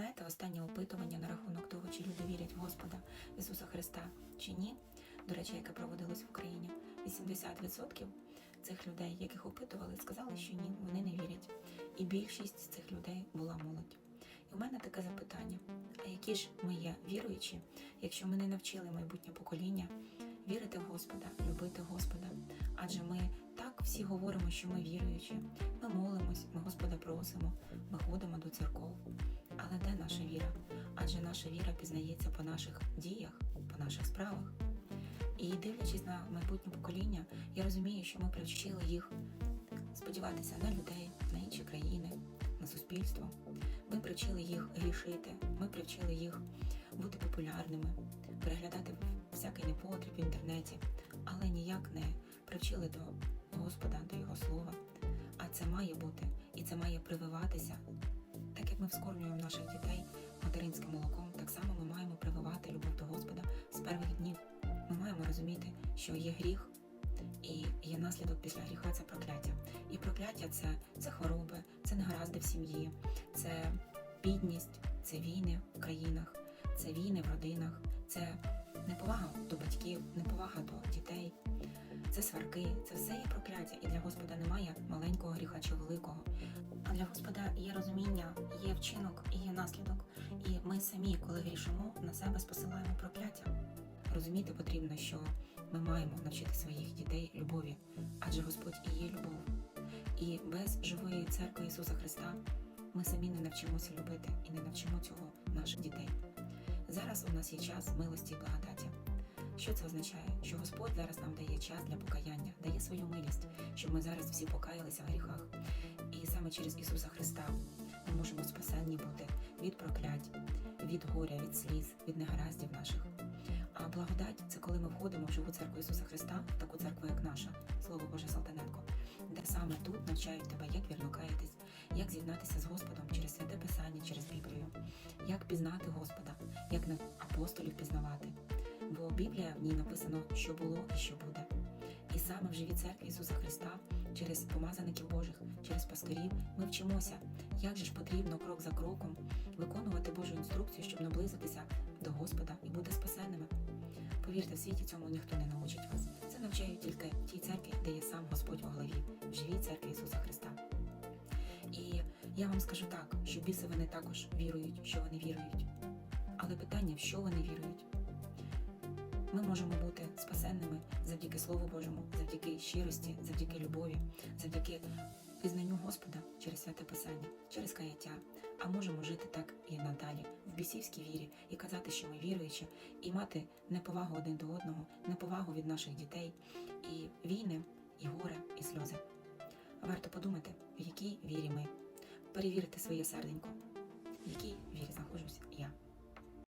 знаєте останнє опитування на рахунок того, чи люди вірять в Господа Ісуса Христа чи ні? До речі, яке проводилось в Україні, 80% цих людей, яких опитували, сказали, що ні, вони не вірять. І більшість цих людей була молодь. І у мене таке запитання: а які ж ми є віруючі, якщо ми не навчили майбутнє покоління вірити в Господа, любити Господа? Адже ми всі говоримо, що ми віруючі, ми молимось, ми Господа просимо, ми ходимо до церков. Але де наша віра? Адже наша віра пізнається по наших діях, по наших справах. І дивлячись на майбутнє покоління, я розумію, що ми привчили їх сподіватися на людей, на інші країни, на суспільство. Ми привчили їх грішити, ми привчили їх бути популярними, переглядати всякий непотріб в інтернеті, але ніяк не привчили до Господа, до Його слова. А це має бути і це має прививатися. Так як ми вскормлюємо наших дітей материнським молоком, так само ми маємо прививати любов до Господа з перших днів. Ми маємо розуміти, що є гріх, і є наслідок після гріха це прокляття. І прокляття це, це хвороби, це негаразди в сім'ї, це бідність, це війни в країнах, це війни в родинах, це неповага до батьків, це сварки, це все є прокляття. І для Господа немає маленького гріха чи великого. А для Господа є розуміння, є вчинок і є наслідок. І ми самі, коли грішимо, на себе спосилаємо прокляття. Розуміти потрібно, що ми маємо навчити своїх дітей любові, адже Господь і є любов. І без живої церкви Ісуса Христа ми самі не навчимося любити і не навчимо цього наших дітей. Зараз у нас є час милості і благодаті. Що це означає? Що Господь зараз нам дає час для покаяння, дає свою милість, щоб ми зараз всі покаялися в гріхах. І саме через Ісуса Христа ми можемо спасенні бути від проклять, від горя, від сліз, від негараздів наших. А благодать це коли ми входимо в живу церкву Ісуса Христа, в таку церкву, як наша, Слово Боже Салтаненко, де саме тут навчають тебе, як вірно каятись, як з'єднатися з Господом через святе Писання, через Біблію, як пізнати Господа, як апостолів пізнавати. Бо Біблія в ній написано, що було і що буде. І саме в живій церкві Ісуса Христа, через помазаників Божих, через пастирів, ми вчимося, як же ж потрібно крок за кроком виконувати Божу інструкцію, щоб наблизитися до Господа і бути спасенними. Повірте, в світі цьому ніхто не научить вас. Це навчають тільки в тій церкві, де є сам Господь у голові, в живій церкві Ісуса Христа. І я вам скажу так, що біси вони також вірують, що вони вірують. Але питання, в що вони вірують? Ми можемо бути спасенними завдяки Слову Божому, завдяки щирості, завдяки любові, завдяки пізнанню Господа через святе Писання, через каяття. А можемо жити так і надалі, в бісівській вірі, і казати, що ми віруючі, і мати неповагу один до одного, неповагу від наших дітей, і війни, і горе, і сльози. Варто подумати, в якій вірі ми, перевірити своє серденько, в якій вірі знаходжусь я.